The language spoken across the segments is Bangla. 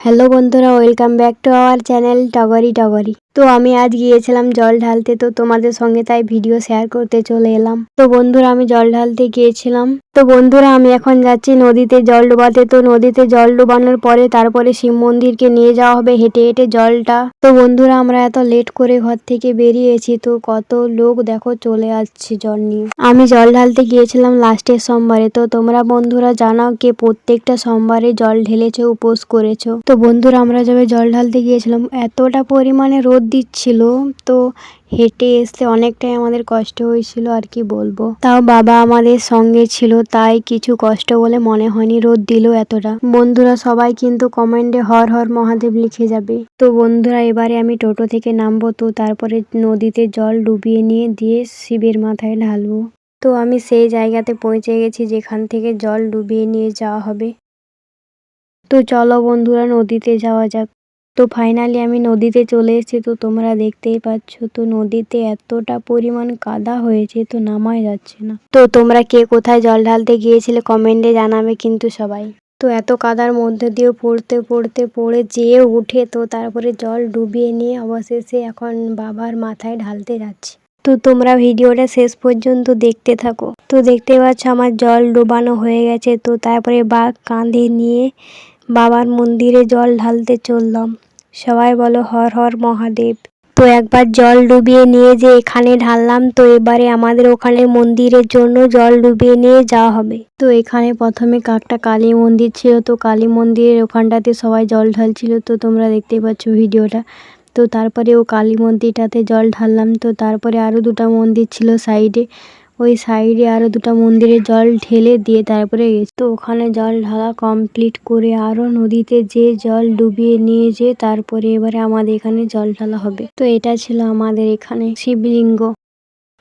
হ্যালো বন্ধুরা welcome back to our channel Togori Togori. তো আমি আজ গিয়েছিলাম জল ঢালতে, তো তোমাদের সঙ্গে তাই ভিডিও শেয়ার করতে চলে এলাম। তো বন্ধুরা, আমি জল ঢালতে গিয়েছিলাম। তো বন্ধুরা, আমি এখন যাচ্ছি নদীতে জল ডোবাতে। তো নদীতে জল ডোবানোর পরে তারপরে শিব মন্দিরকে নিয়ে যাওয়া হবে হেঁটে হেঁটে জলটা। তো বন্ধুরা, আমরা এত লেট করে ঘর থেকে বেরিয়েছি, তো কত লোক দেখো চলে আসছে জল নিয়ে। আমি জল ঢালতে গিয়েছিলাম লাস্টের সোমবারে। তো তোমরা বন্ধুরা জানাও কে প্রত্যেকটা সোমবারে জল ঢেলেছো, উপোস করেছ। তো বন্ধুরা, আমরা যবে জল ঢালতে গিয়েছিলাম, এতটা পরিমাণে রোদ দিচ্ছিল। তো হেঁটে আসতে অনেকটাই আমাদের কষ্ট হয়েছিল, আর কি বলব। তাও বাবা আমাদের সঙ্গে ছিল, তাই কিছু কষ্ট বলে মনে হয়নি, রোদ দিল এতটা। বন্ধুরা সবাই কিন্তু কমেন্টে হর হর মহাদেব লিখে যাবে। তো বন্ধুরা, এবারে আমি টোটো থেকে নামবো, তো তারপরে নদীতে জল ডুবিয়ে নিয়ে দিয়ে শিবের মাথায় ঢালবো। তো আমি সেই জায়গাতে পৌঁছে গেছি যেখান থেকে জল ডুবিয়ে নিয়ে যাওয়া হবে। তো চলো বন্ধুরা, নদীতে যাওয়া যাক। তো ফাইনালি আমি নদীতে চলে এসেছি, তো তোমরা দেখতেই পাচ্ছ, তো নদীতে এতটা পরিমাণ কাদা হয়েছে, তো নামাই যাচ্ছে না। তো তোমরা কে কোথায় জল ঢালতে গিয়েছিলে কমেন্টে জানাবে কিন্তু সবাই। তো এত কাদার মধ্যে দিয়ে পড়তে পড়তে, পড়ে যেয়ে উঠে, তো তারপরে জল ডুবিয়ে নিয়ে অবশেষে এখন বাবার মাথায় ঢালতে যাচ্ছে। তো তোমরা ভিডিওটা শেষ পর্যন্ত দেখতে থাকো। তো দেখতে পাচ্ছ আমার জল ডোবানো হয়ে গেছে, তো তারপরে বাঘ কাঁধে নিয়ে বাবার মন্দিরে জল ঢালতে চললাম। সবাই বলো, হর হর মহাদেব। তো একবার জল ডুবিয়ে নিয়ে যে এখানে ঢাললাম, তো এবারে আমাদের ওখানে মন্দিরের জন্য জল ডুবিয়ে নিয়ে যাওয়া হবে। তো এখানে প্রথমে কাকটা কালী মন্দির ছিল, তো কালী মন্দিরের ওখানটাতে সবাই জল ঢালছিল, তো তোমরা দেখতেই পাচ্ছ ভিডিওটা। তো তারপরে ও কালী মন্দিরটাতে জল ঢাললাম, তো তারপরে আরও দুটো মন্দির ছিল সাইডে। ওই সাইডে আরও দুটো মন্দিরে জল ঢেলে দিয়ে তারপরে তো ওখানে জল ঢালা কমপ্লিট করে আরও নদীতে যে জল ডুবিয়ে নিয়ে যে তারপরে এবারে আমাদের এখানে জল ঢালা হবে। তো এটা ছিল আমাদের এখানে শিবলিঙ্গ।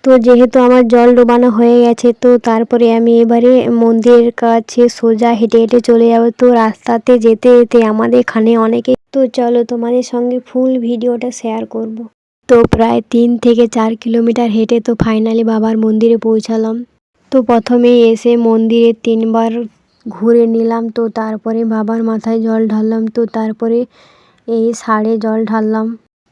তো যেহেতু আমার জল ডোবানো হয়ে গেছে, তো তারপরে আমি এবারে মন্দিরের কাছে সোজা হেঁটে হেঁটে চলে যাব। তো রাস্তাতে যেতে যেতে আমাদের এখানে অনেকে তো চলো তোমাদের সঙ্গে ফুল ভিডিওটা শেয়ার করব। তো প্রায় তিন থেকে চার কিলোমিটার হেঁটে তো ফাইনালি বাবার মন্দিরে পৌঁছালাম। তো প্রথমেই এসে মন্দিরে তিনবার ঘুরে নিলাম, তো তারপরে বাবার মাথায় জল ঢাললাম, তো তারপরে এই সাড়ে জল ঢাললাম।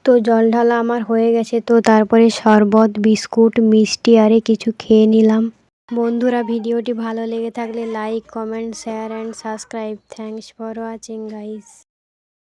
তো জল ঢালা আমার হয়ে গেছে, তো তারপরে শরবত, বিস্কুট, মিষ্টি, আরে কিছু খেয়ে নিলাম। বন্ধুরা, ভিডিওটি ভালো লেগে থাকলে like comment share and subscribe thanks for watching guys